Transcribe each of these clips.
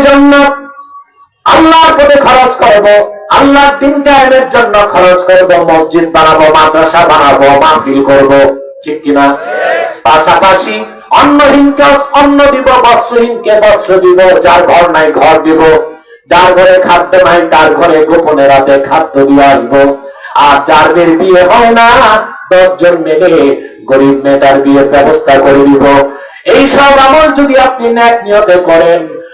জন্য আল্লাহর পথে খরচ করব, আল্লাহর দিন কায়েমের জন্য খরচ করব, মসজিদ বানাবো, মাদ্রাসা বানাবো, মাহফিল করব। ঠিক কিনা? পাশাপাশি অন্নহীনকে অন্ন দিব, বস্ত্রহীনকে বস্ত্র দিব, যার ঘর নাই ঘর দিব। যার ঘরে খাদ্য নাই, তার ঘরে গোপনে রাতে খাদ্য দিয়ে আসব। আর যার মেয়ের বিয়ে হয় না, দশজন মেয়ে গরিব মেয়েটার বিয়ের ব্যবস্থা করে দিব। এই সব আমল যদি আপনি ন্যাক নিয়তে করেন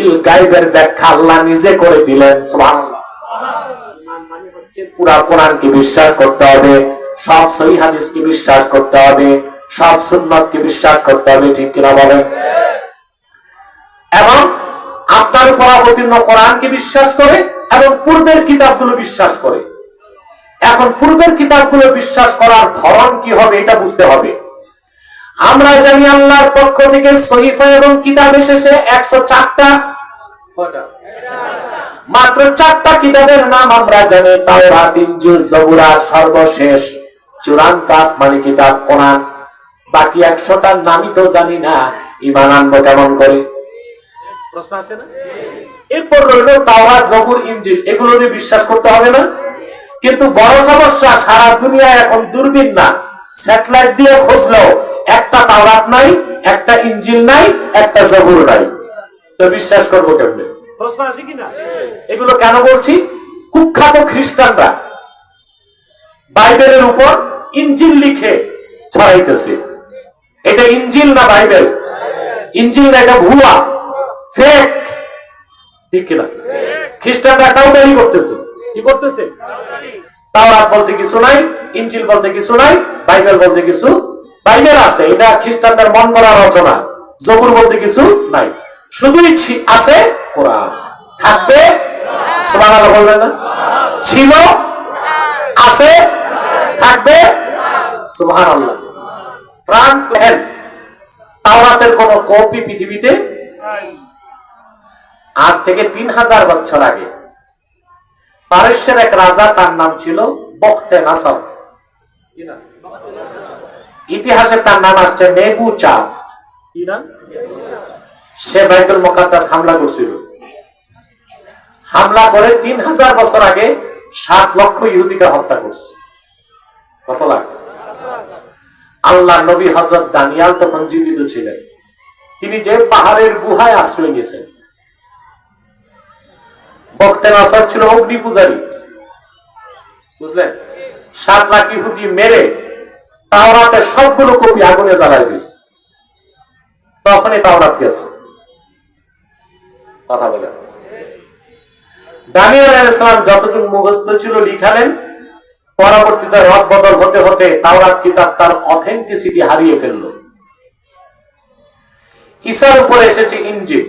বিল গায়বের ব্যাখ্যা আল্লাহ নিজে করে দিলেন বিশ্বাস করতে হবে, সব সহি হাদিসকে বিশ্বাস করতে হবে, সব সুন্নতকে বিশ্বাস করতে হবে, ঠিক কিনা বলেন? এবং আপনার উপর অবতীর্ণ কোরআনকে বিশ্বাস করে এবং পূর্বের কিতাবগুলো বিশ্বাস করে। এখন পূর্বের কিতাবগুলো বিশ্বাস করার ধরন কি হবে, এটা বুঝতে হবে। আমরা জানি আল্লাহর পক্ষ থেকে সহিফা এবং কিতাব এসেছে, একশো চারটা মাত্র চারটা কিতাবের নাম আমরা জানি, তাওরাত, ইনজিল, জবুর আর সর্বশেষ, চূড়ান্ত আসমানি কিতাব, কোরআন। বাকি একশোটার নামই তো জানি না, ইমান আনব কেমন করে? প্রশ্ন আসে না? এরপর রইল জবুর এগুলো নিয়ে বিশ্বাস করতে হবে না। কিন্তু বড় সমস্যা, সারা দুনিয়ায় এখন দূরবীন না। স্যাটেলাইট দিয়ে খুঁজলেও একটা তাওরাত নাই, একটা ইনজিল নাই, একটা জবুর নাই। তো বিশ্বাস করব কেমনে? প্রশ্ন আসে কিনা? এগুলো কেন বলছি? কুখ্যাত খ্রিস্টানরা বাইবেলের উপর ইনজিল লিখে ছড়াইতেছে। এটা ইনজিল না বাইবেল? ইনজিল না এটা ভুয়া? ফেক? ঠিক কিনা? খ্রিস্টানরা কাউদারি করতেছে। কি করতেছে? তাওরাত বলতে কিছু নাই ইনজিল বলতে কিছু নাই বাইবেল বলতে কিছু বাইবেল আছে। এটা খ্রিস্টানদের মন করা রচনা। জবুর বলতে কিছু নাই। শুধুই আছে কোরআন। থাকবে? বলবেন না? ছিল? আছে? থাকবে? সুবহানাল্লাহ। প্রাণ হেল তাওরাতের কোন কপি পৃথিবীতে আজ থেকে তিন হাজার বছর আগে পারস্যের এক রাজা, তার নাম ছিল বখতে নাসর। ইতিহাসে তার নাম আসছে নেবু চাঁদ সে বাইতুল মোকাদ্দাস হামলা করছিল। হামলা করে তিন হাজার বছর আগে সাত লক্ষ ইহুদিকে হত্যা করছে। কত লাখ? আল্লাহ নবী হজরত দানিয়াল তখন জীবিত ছিলেন। তিনি যে পাহাড়ের গুহায় আশ্রয় নিয়েছেন। বক্তে নাসর ছিল অগ্নি পূজারী। বুঝলেন? সাত লাখ ইহুদি মেরে তাওরাতের সবগুলো কপি আগুনে জ্বালাই দিছে। তখনই তাওরাত গেছে। কথা বলেন। দানিয়াল আলাইহিসসালাম যতটুকু মুখস্থ ছিল লিখালেন, পরবর্তীতে রদ বদল হতে হতে তাওরাত কিতাব তার অথেন্টিসিটি হারিয়ে ফেলল। ঈসার উপরে এসেছে ইঞ্জিল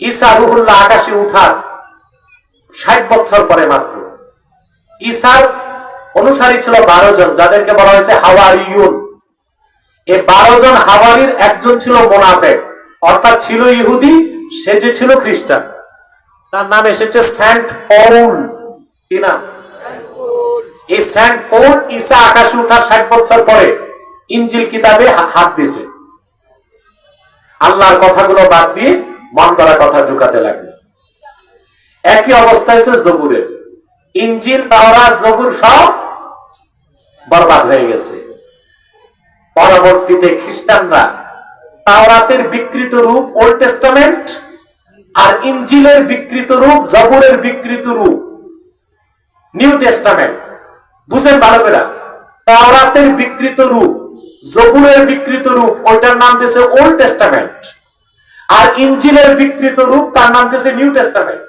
ঈসা রুহুল্লাহ আকাশে উঠার ষাট বছর পরে মাত্র। ঈসার অনুসারী ছিল বারো জন, যাদেরকে বলা হয়েছে হাওয়ারিউন। এই বারো জন হাওয়ারির একজন ছিল মোনাফেক, অর্থাৎ ছিল ইহুদি, সে যে ছিল খ্রিস্টান। তার নাম এসেছে সেন্ট পৌল। কি নাম? এই সেন্ট পৌল ঈসা আকাশে উঠার ষাট বছর পরে ইঞ্জিল কিতাবে হাত দিছে আল্লাহর কথাগুলো বাদ দিয়ে মন করা কথা ঢুকাতে লাগল। একই অবস্থা হচ্ছে জবুরের। ইঞ্জিল, তাওরা, জবুর সব বরবাদ হয়ে গেছে। পরবর্তীতে খ্রিস্টানরা তাওরাতের বিকৃত রূপ, ওল্ড টেস্টামেন্ট আর ইঞ্জিলের বিকৃত রূপ, জবুরের বিকৃত রূপ। New testament. বুঝেন ভালো তাওরাতের বিকৃত রূপ, জবুরের বিকৃত রূপ, ওইটার নাম দিয়েছে ওল্ড টেস্টামেন্ট। আর ইঞ্জিলের বিকৃত রূপ, তার নাম দিয়েছে নিউ টেস্টামেন্ট।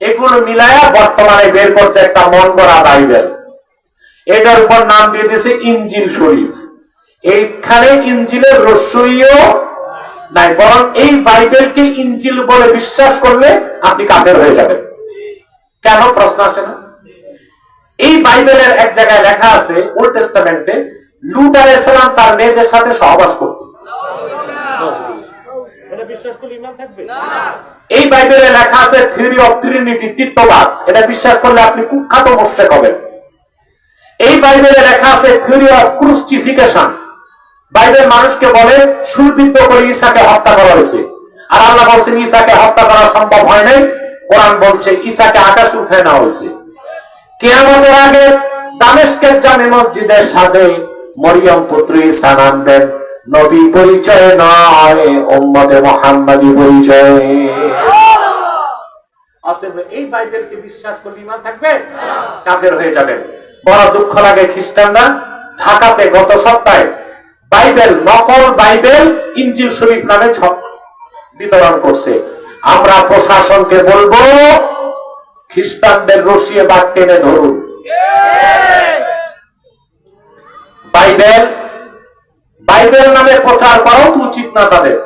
এগুলো মিলায়া বর্তমানে বের করছে একটা মন করা বাইবেল। এটার উপর নাম দিয়ে দিয়েছে ইঞ্জিল শরীফ। এইখানে ইঞ্জিলের রস্যইও নাই বরং এই বাইবেলকে ইঞ্জিল বলে বিশ্বাস করলে আপনি কাফের হয়ে যাবেন। কেন? প্রশ্ন আসে না। এই বাইবেলের এক জায়গায় লেখা আছে ওল্ড টেস্টামেন্টে লুত আলাইসালাম তার মেয়েদের সাথে সহবাস করত। এটা বিশ্বাস করলে ইমান থাকবে? এই বাইবেলে লেখা আছে থিওরি অফ ট্রিনিটি তৃতীয়বাদ এটা বিশ্বাস করলে আপনি কুখ্যাত মোশেক হবেন। এই বাইবেলে লেখা আছে থিওরি অফ ক্রুস্টিফিকেশন বাইবেল মানুষকে বলে সুলভিদ্ধ করে ঈসাকে হত্যা করা হয়েছে। আর আল্লাহ বলছেন ঈসাকে হত্যা করা সম্ভব হয় নাই। কোরআন বলছে ঈসাকে আকাশে উঠে নেওয়া হয়েছে। কেয়ামতের আগে দামেস্কের জামে মসজিদের সাথে মরিয়ম পুত্র ঈসা নামবেন। নবী পরিচয় নয় উম্মতে মোহাম্মদী পরিচয়। এই বাইবেলকে বিশ্বাস করলে ইমান থাকবে? কাফের হয়ে যাবেন। বড় দুঃখ লাগে খ্রিস্টানরা ঢাকাতে গত সপ্তাহে বাইবেল, নকল বাইবেল ইঞ্জিল শরীফ নামে বিতরণ করছে। আমরা প্রশাসনকে বলব, খ্রিস্টানদের রসিয়ে বাদ টেনে ধরুন। বাইবেল বাইবেল নামে প্রচার করাও তো উচিত না তাদের।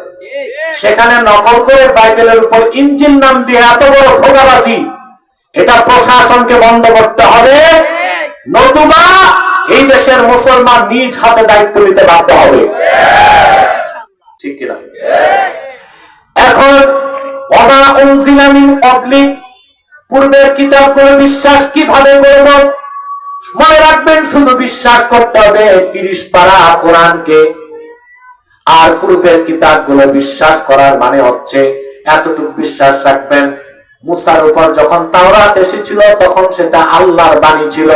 সেখানে নকল করে বাইবেলের উপর ইঞ্জিন নাম দিয়ে এত বড় ঠোকাবাজি এটা প্রশাসনকে বন্ধ করতে হবে। নতুবা এই দেশের মুসলমান নিজ হাতে দায়িত্ব নিতে বাধ্য হবে। ঠিক কিনা? এখন অনা উনজিলামিন অবলিক পূর্বের বিশ্বাস কীভাবে করব? মনে রাখবেন, শুধু বিশ্বাস করতে হবে তিরিশ পারা কোরআনকে। আর পূর্বের কিতাবগুলো বিশ্বাস করার মানে হচ্ছে, এতটুকু বিশ্বাস রাখবেন, মুসার উপর যখন তাওরাত এসেছিল, তখন সেটা আল্লাহর বাণী ছিল।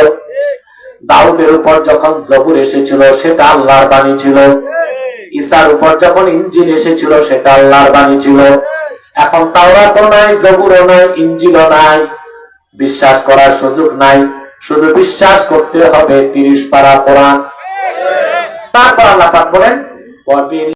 দাউদের উপর যখন জবুর এসেছিল, সেটা আল্লাহর বাণী ছিল। ঈসার উপর যখন ইঞ্জিল এসেছিল, সেটা আল্লাহর বাণী ছিল। এখন তাওরাতও নাই, জবুরও নাই ইঞ্জিলও নাই। বিশ্বাস করার সুযোগ নাই। শুধু বিশ্বাস করতে হবে তিরিশ পারা কোরআন। তারপর আল্লাহ পাক বলেন "ওয়াবিল